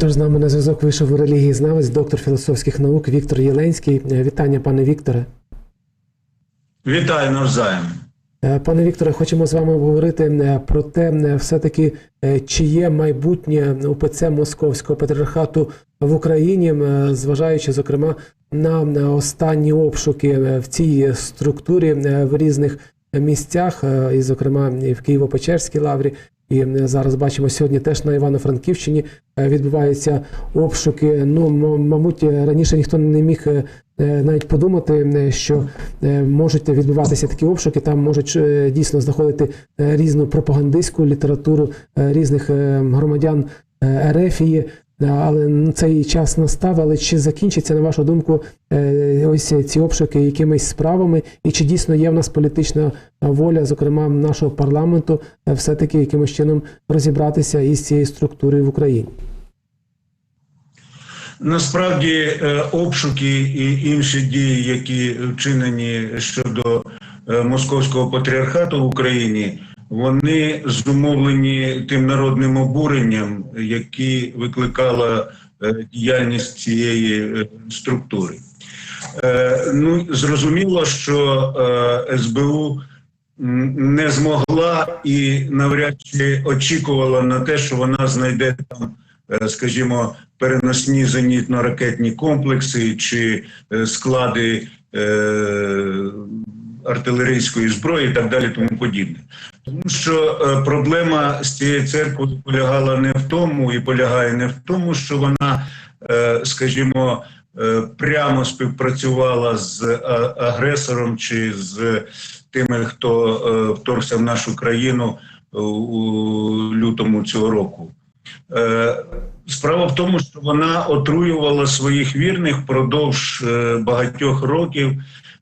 Тож з нами на зв'язок вийшов релігієзнавець, доктор філософських наук Віктор Єленський. Е, Вітання, пане Вікторе. Вітаю навзаєм. Е, Пане Вікторе, хочемо з вами обговорити е, про те, все-таки чи є майбутнє УПЦ Московського патріархату в Україні, зважаючи зокрема на останні обшуки в цій структурі в різних місцях, і, зокрема, і в Києво-Печерській лаврі. І зараз бачимо сьогодні теж на Івано-Франківщині е, відбуваються обшуки. Ну, мабуть, раніше ніхто не міг е, е, навіть подумати, що можуть відбуватися такі обшуки. Там можуть дійсно знаходити різну пропагандистську літературу різних громадян Ерефії. Але цей час настав. Але чи закінчиться, на вашу думку, е, ось ці обшуки якимись справами, і чи дійсно є в нас політична воля, зокрема нашого парламенту, е, все-таки якимось чином розібратися із цією структурою в Україні? Насправді е, обшуки і інші дії, які вчинені щодо московського патріархату в Україні, вони зумовлені тим народним обуренням, які викликала е, діяльність цієї е, структури. Е, Ну, зрозуміло, що СБУ не змогла і навряд чи очікувала на те, що вона знайде там, скажімо, переносні зенітно-ракетні комплекси чи склади артилерійської зброї і так далі, тому подібне. Тому що е, проблема з цією церквою полягала не в тому і полягає не в тому, що вона, е, скажімо, е, прямо співпрацювала з агресором чи з тими, хто вторгся в нашу країну у- лютому цього року. Справа в тому, що вона отруювала своїх вірних впродовж багатьох років,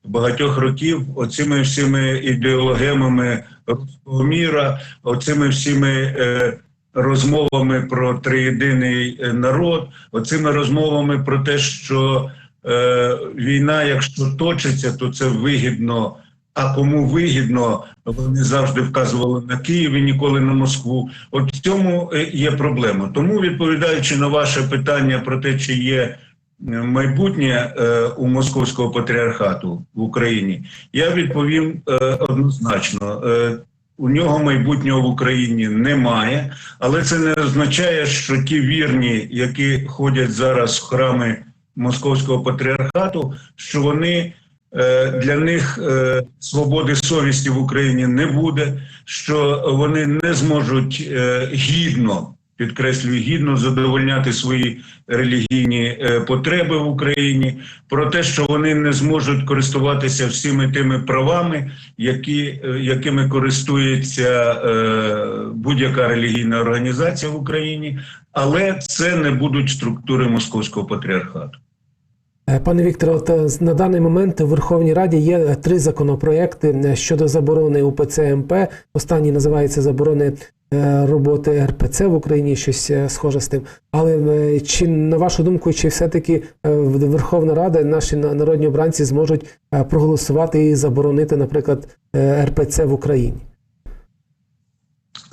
багатьох років оцими всіми ідеологемами руського міра, оцими всіми е, розмовами про триєдиний е, народ, оцими розмовами про те, що е, війна, якщо точиться, то це вигідно. А кому вигідно, вони завжди вказували на Київ і ніколи на Москву. От в цьому є проблема. Тому, відповідаючи на ваше питання про те, чи є майбутнє е, у московського патріархату в Україні, я відповім е, однозначно. Е, у нього майбутнього в Україні немає, але це не означає, що ті вірні, які ходять зараз в храми московського патріархату, що вони для них свободи совісті в Україні не буде, що вони не зможуть гідно. Підкреслюю, гідно задовольняти свої релігійні е, потреби в Україні, про те, що вони не зможуть користуватися всіми тими правами, які, е, якими користується е, будь-яка релігійна організація в Україні, але це не будуть структури московського патріархату. Пане Вікторе, на даний момент в Верховній Раді є три законопроекти щодо заборони УПЦ МП. Останній називається заборони роботи РПЦ в Україні, щось е, схоже з тим. Але е, чи на вашу думку, чи все-таки е, Верховна Рада, наші народні обранці зможуть е, проголосувати і заборонити, наприклад, е, РПЦ в Україні?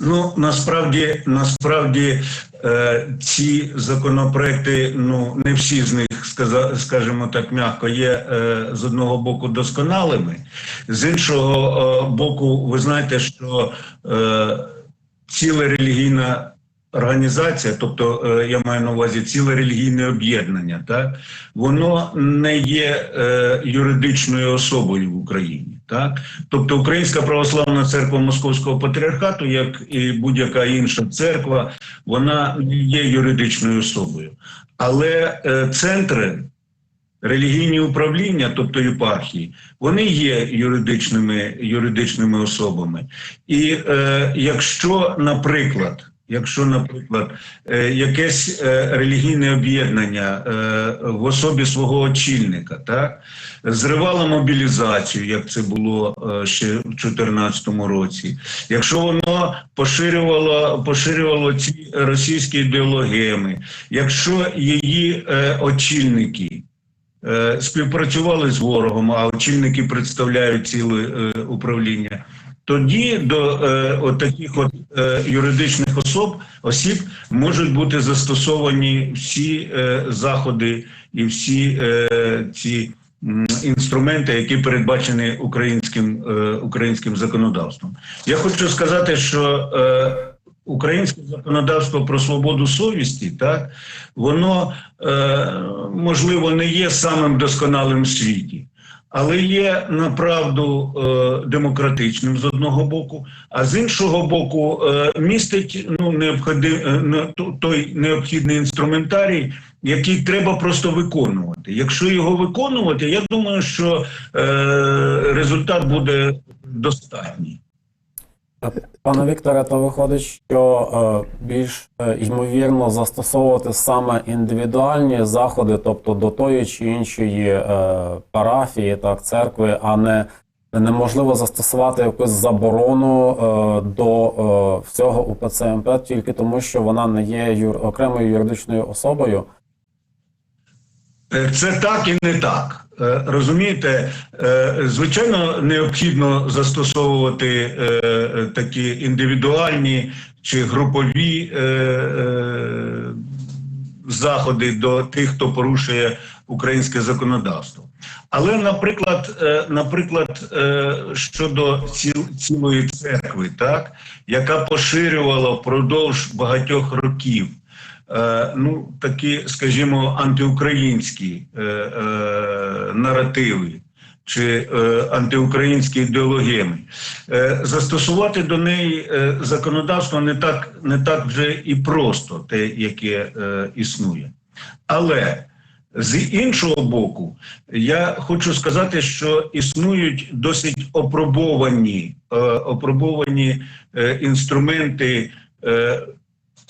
Ну насправді, насправді е, ці законопроекти, ну не всі з них скажімо так м'яко, є е, з одного боку досконалими, з іншого е, боку, ви знаєте, що е, ціла релігійна організація, тобто е, я маю на увазі ціле релігійне об'єднання, так воно не є е, юридичною особою в Україні. Так, тобто Українська православна церква Московського патріархату, як і будь-яка інша церква, вона є юридичною особою. Але е, центри, релігійні управління, тобто єпархії, вони є юридичними, юридичними особами. І е, якщо, наприклад, Якщо, наприклад, е, якесь е, релігійне об'єднання е, в особі свого очільника так, зривало мобілізацію, як це було ще в 2014 році, якщо воно поширювало, поширювало ці російські ідеологеми, якщо її очільники співпрацювали з ворогом, а очільники представляють ціле е, управління, тоді до е, от таких от е, юридичних особ осіб можуть бути застосовані всі е, заходи і всі е, ці м, інструменти, які передбачені українським, е, українським законодавством. Я хочу сказати, що е, українське законодавство про свободу совісті, так воно е, можливо не є самим досконалим в світі. Але є направду е, демократичним з одного боку, а з іншого боку, е, містить ну необходи, не- то- той необхідний інструментарій, який треба просто виконувати. Якщо його виконувати, я думаю, що е, результат буде достатній. Пане Вікторе, то виходить, що е, більш е, ймовірно застосовувати саме індивідуальні заходи, тобто до тої чи іншої е, парафії, так, церкви, а не неможливо застосувати якусь заборону е, до е, всього УПЦ МП тільки тому, що вона не є юр, окремою юридичною особою. Е, Це так і не так. Е, Розумієте, Е, звичайно, необхідно застосовувати такі індивідуальні чи групові заходи до тих, хто порушує українське законодавство. Але, наприклад, наприклад, щодо ціл, цілої церкви, так, яка поширювала впродовж багатьох років ну, такі, скажімо, антиукраїнські е, е, наративи чи е, антиукраїнські ідеологеми. Е, застосувати до неї е, законодавство не так, не так вже і просто, те, яке е, існує. Але з іншого боку, я хочу сказати, що існують досить опробовані, е, опробовані е, інструменти е,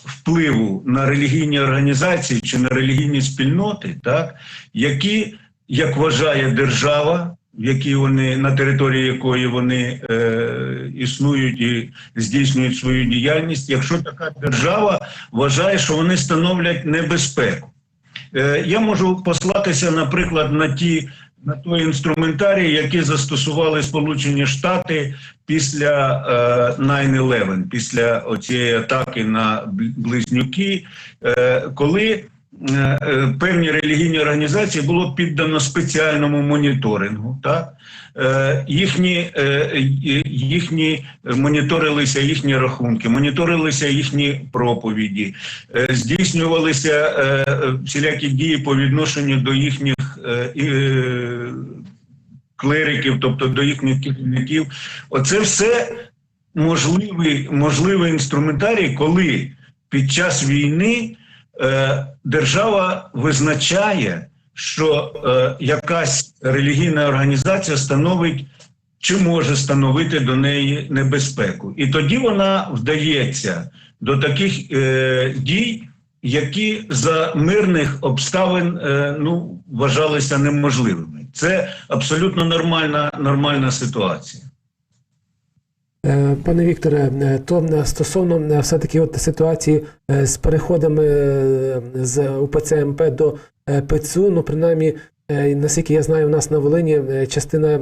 впливу на релігійні організації чи на релігійні спільноти, так, які, як вважає держава, в вони на території якої вони е, існують і здійснюють свою діяльність, якщо така держава вважає, що вони становлять небезпеку. Е, я можу послатися, наприклад, на ті на той інструментарій, який застосували Сполучені Штати після е, 9-11, після цієї атаки на близнюки, е, коли е, е, певні релігійні організації було піддано спеціальному моніторингу. Так? Е, їхні, е, їхні моніторилися їхні рахунки, моніторилися їхні проповіді, е, здійснювалися е, е, всілякі дії по відношенню до їхніх е, е, клериків, тобто до їхніх керівників. Оце все можливий, можливий інструментарій, коли під час війни е, держава визначає, що е, якась релігійна організація становить чи може становити до неї небезпеку. І тоді вона вдається до таких е, дій, які за мирних обставин е, ну, вважалися неможливими. Це абсолютно нормальна, нормальна ситуація. Е, Пане Вікторе, е, то е, стосовно все-таки от ситуації з переходами з УПЦ МП до ПЦУ, ну принаймні, наскільки я знаю, у нас на Волині частина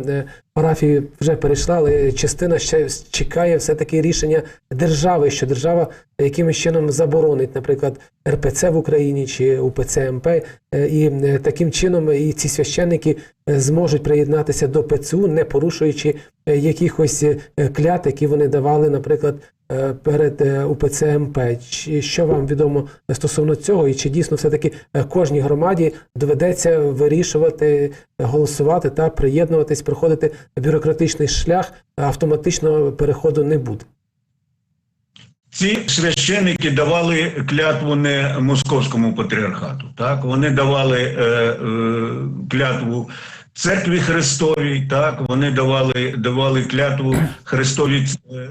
парафії вже перейшла, але частина ще чекає все-таки рішення держави, що держава якимось чином заборонить, наприклад, РПЦ в Україні чи УПЦ МП, е, і е, таким чином і ці священники е, зможуть приєднатися до ПЦУ, не порушуючи якихось клят, які вони давали, наприклад, перед УПЦ МП. Що вам відомо стосовно цього, і чи дійсно все-таки е, кожній громаді доведеться вирішувати, голосувати та приєднуватись, проходити бюрократичний шлях, автоматичного переходу не буде? Ці священники давали клятву не московському патріархату. Так вони давали е, е, клятву церкві Христовій. Так вони давали, давали клятву Христові,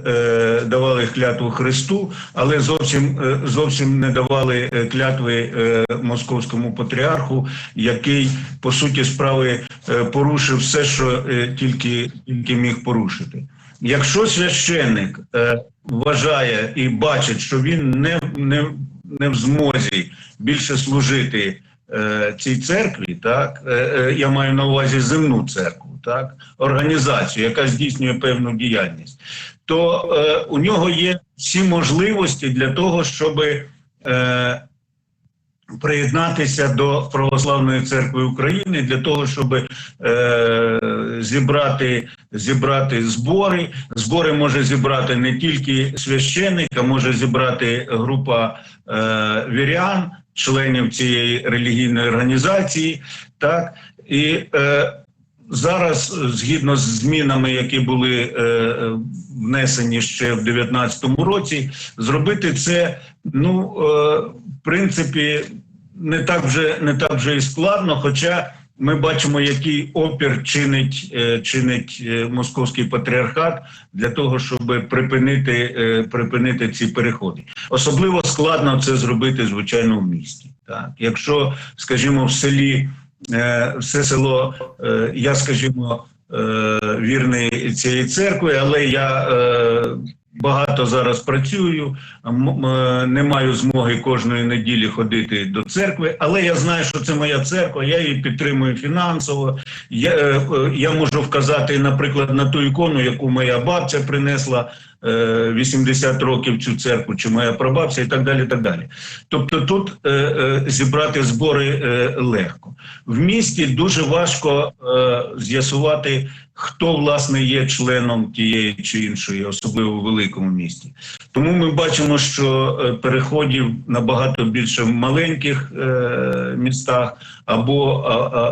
е, давали клятву Христу, але зовсім е, зовсім не давали е, клятви е, московському патріарху, який по суті справи е, порушив все, що е, тільки, тільки міг порушити. Якщо священник е, вважає і бачить, що він не, не, не в змозі більше служити е, цій церкві, так е, е, я маю на увазі земну церкву, так, організацію, яка здійснює певну діяльність, то е, у нього є всі можливості для того, щоб е, приєднатися до Православної церкви України для того, щоб е, зібрати, зібрати збори. Збори може зібрати не тільки священик, а може зібрати група е, вірян, членів цієї релігійної організації. Так і е, зараз, згідно з змінами, які були е, внесені ще в 2019 році, зробити це, ну е, в принципі, не так вже не так вже і складно. Хоча ми бачимо, який опір чинить, е, чинить е, московський патріархат для того, щоб припинити, е, припинити ці переходи. Особливо складно це зробити, звичайно, в місті. Так, якщо, скажімо, в селі все село, я скажімо, вірний цієї церкви, але я багато зараз працюю, е, не маю змоги кожної неділі ходити до церкви, але я знаю, що це моя церква, я її підтримую фінансово. Я, е, е, я можу вказати, наприклад, на ту ікону, яку моя бабця принесла. Е, 80 років цю церкву, чи моя прабабця, і так далі. так далі. Тобто тут е, е, зібрати збори е, легко. В місті дуже важко е, з'ясувати, хто власне є членом тієї чи іншої, особливо в великому місті. Тому ми бачимо, що е, переходів набагато більше в маленьких е, містах або,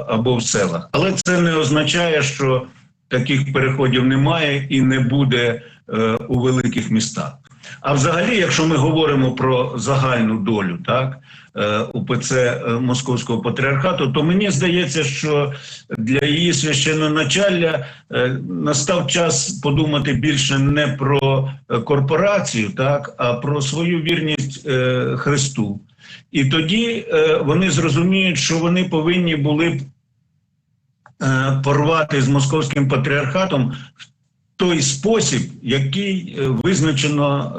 або в селах. Але це не означає, що таких переходів немає і не буде е, у великих містах. А взагалі, якщо ми говоримо про загальну долю, так е, УПЦ е, Московського патріархату, то мені здається, що для її священноначалля е, настав час подумати більше не про корпорацію, так а про свою вірність Христу. І тоді вони зрозуміють, що вони повинні були б порвати з московським патріархатом в той спосіб, який е, визначено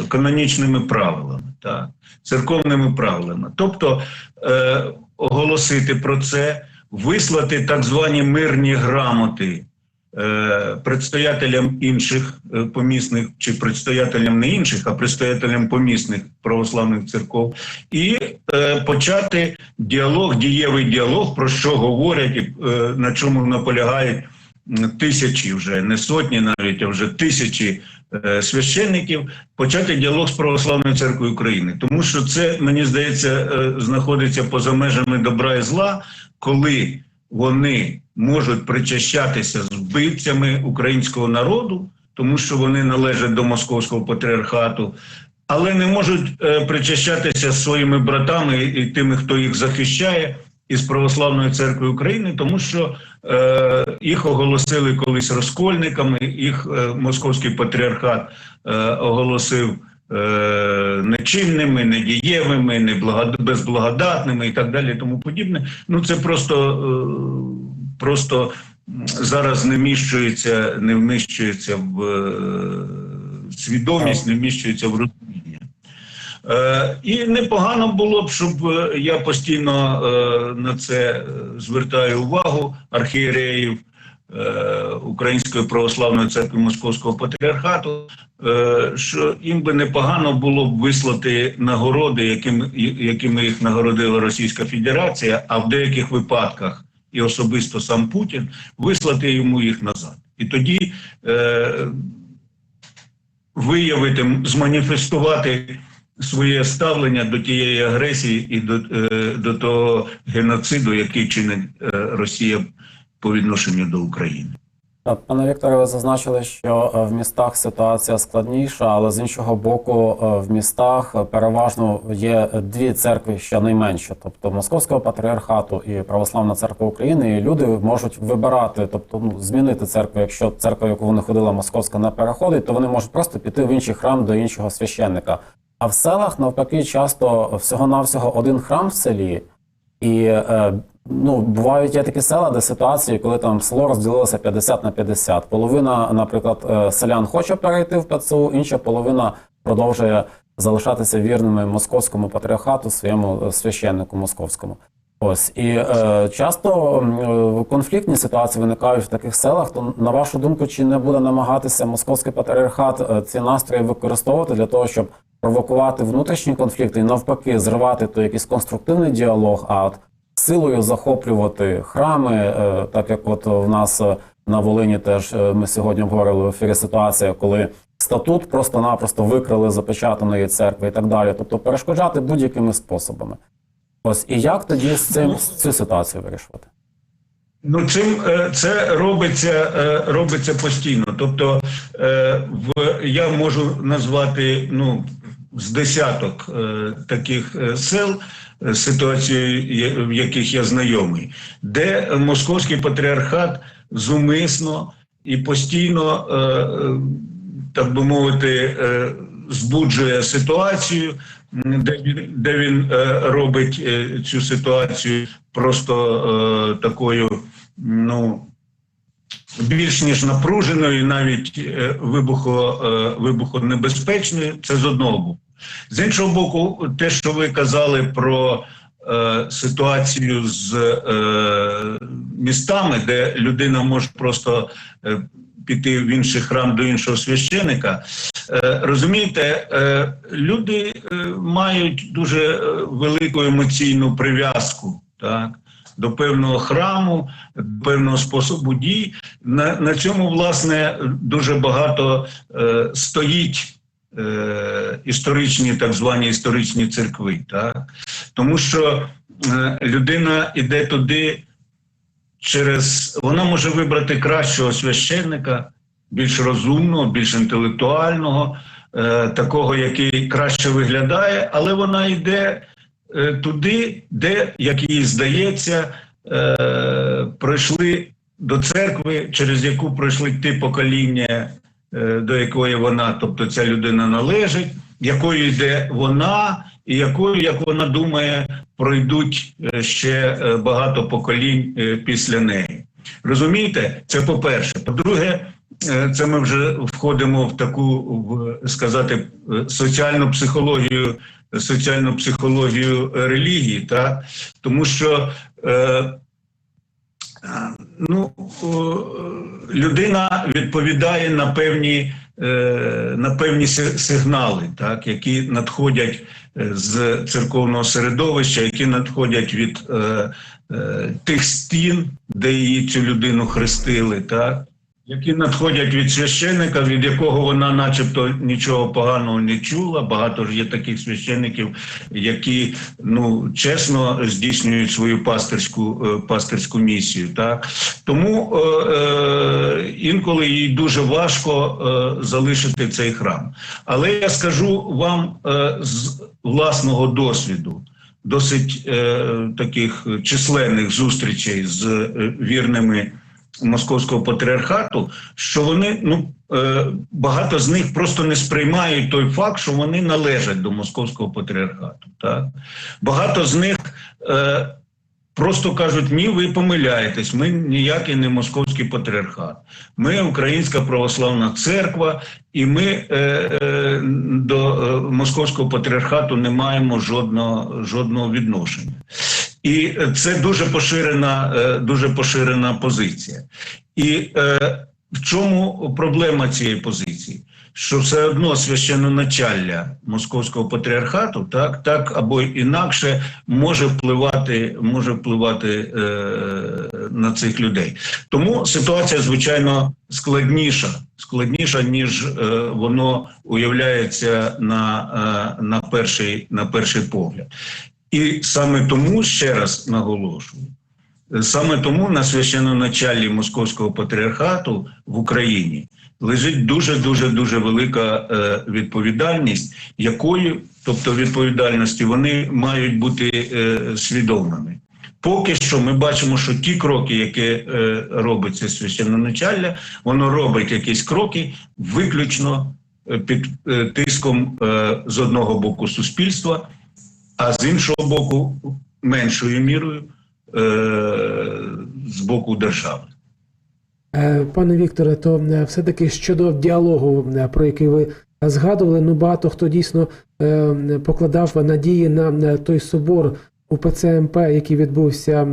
е, канонічними правилами, та церковними правилами. Тобто е, оголосити про це, вислати так звані мирні грамоти е, предстоятелям інших е, помісних чи предстоятелям не інших, а предстоятелям помісних православних церков, і е, почати діалог, дієвий діалог, про що говорять, і е, на чому наполягають тисячі вже не сотні, навіть а вже тисячі е, священників, почати діалог з православною церквою України, тому що це мені здається е, знаходиться поза межами добра і зла, коли вони можуть причащатися з вбивцями українського народу, тому що вони належать до московського патріархату. Але не можуть е, причащатися з своїми братами і тими, хто їх захищає, із Православної церкви України, тому що е, їх оголосили колись розкольниками, їх е, московський патріархат е, оголосив нечинними, недієвими, неблагод... безблагодатними і так далі, тому подібне. Ну це просто, е, просто зараз не вміщується, не вміщується в е, свідомість, не вміщується в розуміння. Е, і непогано було б, щоб е, я постійно е, на це е, звертаю увагу архієреїв е, Української православної церкви Московського патріархату, е, що їм би непогано було б вислати нагороди, якими, якими їх нагородила Російська Федерація, а в деяких випадках і особисто сам Путін вислати йому їх назад. І тоді е, виявити, зманіфестувати своє ставлення до тієї агресії і до, е, до того геноциду, який чинить е, Росія по відношенню до України. Пане Вікторе, ви зазначили, що е, в містах ситуація складніша, але з іншого боку, е, в містах е, переважно є дві церкви щонайменше, тобто Московського патріархату і Православна церква України. І люди можуть вибирати, тобто ну, змінити церкву. Якщо церква, яку вони ходили, московська не переходить, то вони можуть просто піти в інший храм до іншого священника. А в селах навпаки, часто всього-навсього один храм в селі, і е, ну, бувають є такі села, де ситуації, коли там село розділилося 50 на 50. Половина, наприклад, е, селян хоче перейти в ПЦУ, інша половина продовжує залишатися вірними московському патріархату, своєму е, священнику московському. Ось і е, часто конфліктні ситуації виникають в таких селах. То на вашу думку, чи не буде намагатися московський патріархат ці настрої використовувати для того, щоб провокувати внутрішні конфлікти і навпаки зривати той якийсь конструктивний діалог, а от силою захоплювати храми, е, так як от в нас е, на Волині теж е, ми сьогодні говорили в ефірі ситуація, коли статут просто-напросто викрили запечатаної церкви і так далі, тобто перешкоджати будь-якими способами. Ось і як тоді з цим цю ситуацію вирішувати? Ну, цим е, це робиться, е, робиться постійно. Тобто, е, в я можу назвати ну з десяток таких сел є- в яких я знайомий, де московський патріархат зумисно і постійно, так би мовити, збуджує ситуацію, де він, де він е, робить е, цю ситуацію просто е, такою, ну більш ніж напруженою, навіть вибухо, вибухонебезпечною. Це з одного боку. З іншого боку, те, що ви казали про е, ситуацію з е, містами, де людина може просто е, піти в інший храм до іншого священика. Е, розумієте, е, люди е, мають дуже велику емоційну прив'язку. Так? До певного храму, до певного способу дій. На, на цьому, власне, дуже багато стоїть історичні, так звані історичні церкви. Так? Тому що людина йде туди через. Вона може вибрати кращого священника, більш розумного, більш інтелектуального, е, такого, який краще виглядає, але вона йде е, туди, де, як їй здається, е, пройшли до церкви, через яку пройшли ті покоління, е, до якої вона, тобто ця людина належить, якою йде вона, і якою, як вона думає, пройдуть е, ще е, багато поколінь е, після неї. Розумієте, це по-перше. По-друге, це ми вже входимо в таку, сказати, соціальну психологію, соціальну психологію релігії, так? тому що е, ну, людина відповідає на певні, на певні сигнали, так, які надходять е, з церковного середовища, які надходять від е, е, тих стін, де її цю людину хрестили, так, які надходять від священника, від якого вона, начебто, нічого поганого не чула. Багато ж є таких священиків, які ну чесно здійснюють свою пастирську е, пастирську місію. Так тому е, е, інколи їй дуже важко е, залишити цей храм. Але я скажу вам е, з власного досвіду. Досить е, таких численних зустрічей з е, вірними московського патріархату, що вони ну е, багато з них просто не сприймають той факт, що вони належать до московського патріархату. Так багато з них е, просто кажуть: ні, ви помиляєтесь, ми ніякий не московський патріархат. Ми Українська православна церква, і ми е, до московського патріархату не маємо жодного, жодного відношення. І це дуже поширена, е, дуже поширена позиція. І е, в чому проблема цієї позиції? Що все одно священноначалля московського патріархату, так, так або інакше може впливати, може впливати е, на цих людей. Тому ситуація, звичайно, складніша, складніша, ніж е, воно уявляється на, е, на, перший, на перший погляд. І саме тому ще раз наголошую. Саме тому на священноначалі Московського патріархату в Україні лежить дуже дуже дуже велика е, відповідальність, якою, тобто відповідальності, вони мають бути е, свідомими. Поки що ми бачимо, що ті кроки, які е, робить це священноначалля, воно робить якісь кроки виключно під тиском з одного боку суспільства, а з іншого боку, меншою мірою е, з боку держави. Е, Пане Вікторе, то е, все-таки щодо діалогу, про який ви згадували, ну багато хто дійсно покладав надії на той собор УПЦ МП, який відбувся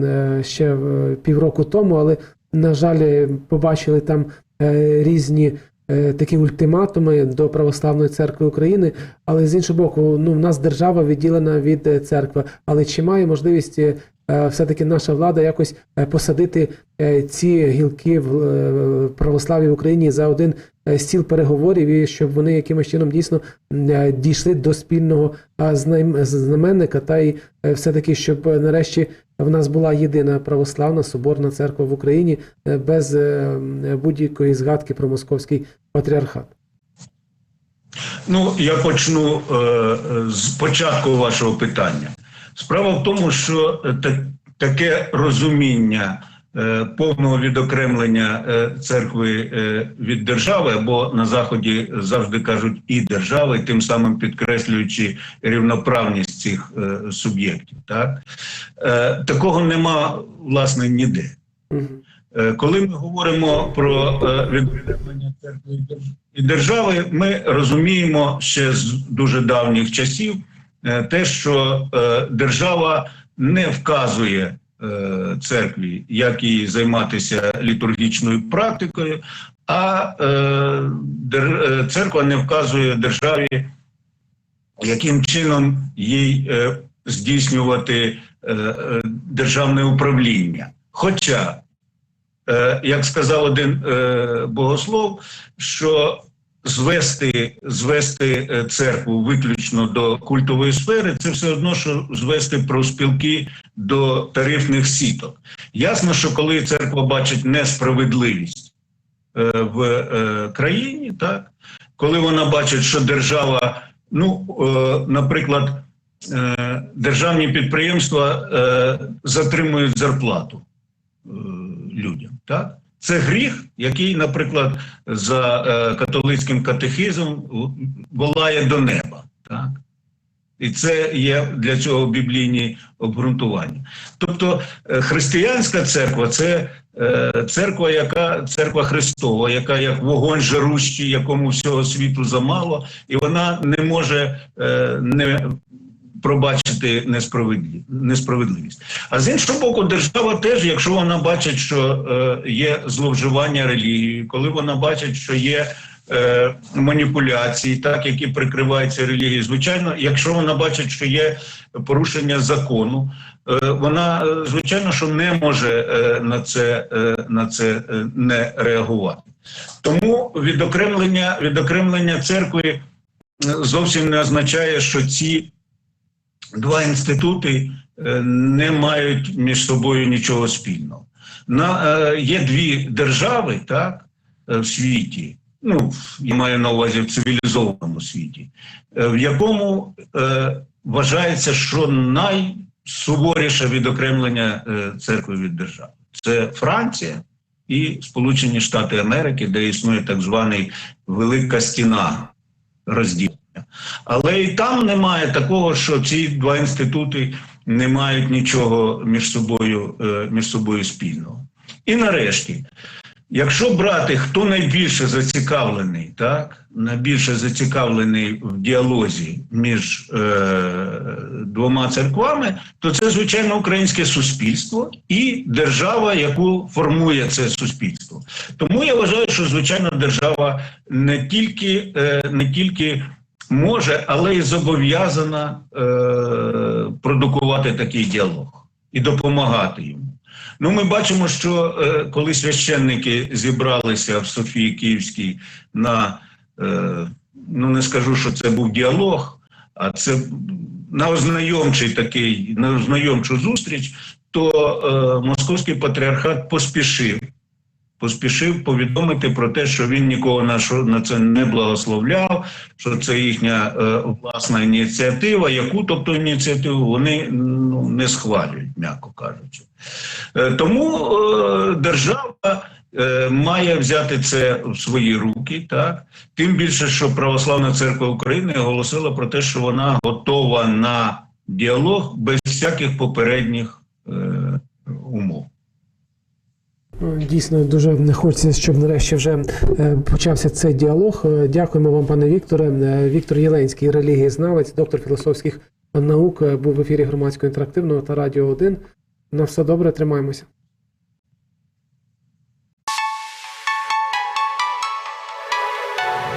ще півроку тому, але, на жаль, побачили там різні такі ультиматуми до Православної церкви України. Але з іншого боку, ну в нас держава відділена від е, церкви. Але чи має можливість е, все-таки наша влада якось е, посадити е, ці гілки в е, православі в Україні за один е, стіл переговорів, і щоб вони якимось чином дійсно е, дійшли до спільного знаменника, та й е, все-таки, щоб е, нарешті в нас була єдина православна соборна церква в Україні е, без е, будь-якої згадки про московський патріархат. Ну, я почну е, е, з початку вашого питання. Справа в тому, що е, таке розуміння е, повного відокремлення е, церкви е, від держави, або на Заході завжди кажуть і держави, тим самим підкреслюючи рівноправність цих е, суб'єктів. Так? Е, такого нема, власне, ніде. Е, Коли ми говоримо про е, відокремлення церкви і держави, ми розуміємо ще з дуже давніх часів е, те, що е, держава не вказує е, церкві, як їй займатися літургічною практикою, а е, е, церква не вказує державі, яким чином їй е, здійснювати е, е, державне управління. Хоча Е, як сказав один е, богослов, що звести, звести е, церкву виключно до культової сфери, це все одно, що звести профспілки до тарифних сіток. Ясно, що коли церква бачить несправедливість е, в е, країні, так коли вона бачить, що держава, ну, наприклад, державні підприємства затримують зарплату людям. Так? Це гріх, який, наприклад, за е, католицьким катехизмом в- волає до неба. Так? І це є для цього біблійні обґрунтування. Тобто е, християнська церква це е, церква, яка церква Христова, яка як вогонь жарущий, якому всього світу замало, і вона не може е, не пробачити несправедлі- несправедливість. А з іншого боку, держава теж, якщо вона бачить, що е, є зловживання релігією, коли вона бачить, що є е, маніпуляції, так які прикриваються релігією, звичайно, якщо вона бачить, що є порушення закону, е, вона е, звичайно, що не може е, на це, на це не реагувати. Тому відокремлення, відокремлення церкви зовсім не означає, що ці два інститути е, не мають між собою нічого спільного. На, е, є дві держави так, е, в світі, ну, я маю на увазі в цивілізованому світі, е, в якому е, вважається, що найсуворіше відокремлення церкви від держави. Це Франція і Сполучені Штати Америки, де існує так званий Велика стіна розділення. Але і там немає такого, що ці два інститути не мають нічого між собою, е, між собою спільного. І нарешті, якщо брати, хто найбільше зацікавлений, так, найбільше зацікавлений в діалозі між е, двома церквами, то це, звичайно, українське суспільство і держава, яку формує це суспільство. Тому я вважаю, що звичайно держава не тільки, е, не тільки може, але й зобов'язана е, продукувати такий діалог і допомагати йому. Ну, ми бачимо, що е, коли священники зібралися в Софії Київській на е, ну не скажу, що це був діалог, а це на ознайомчий такий, на ознайомчу зустріч, то е, московський патріархат поспішив. Поспішив повідомити про те, що він нікого на, це не благословляв, що це їхня е, власна ініціатива, яку тобто ініціативу вони ну, не схвалюють, м'яко кажучи. Е, тому е, держава е, має взяти це в свої руки, так тим більше, що Православна церква України оголосила про те, що вона готова на діалог без всяких попередніх е, умов. Ну, Дійсно, дуже не хочеться, щоб нарешті вже е, почався цей діалог. Е, Дякуємо вам, пане Вікторе. Е, Віктор Єленський, релігієзнавець, доктор філософських наук був в ефірі громадського інтерактивного та радіо 1. На все добре, тримаємося.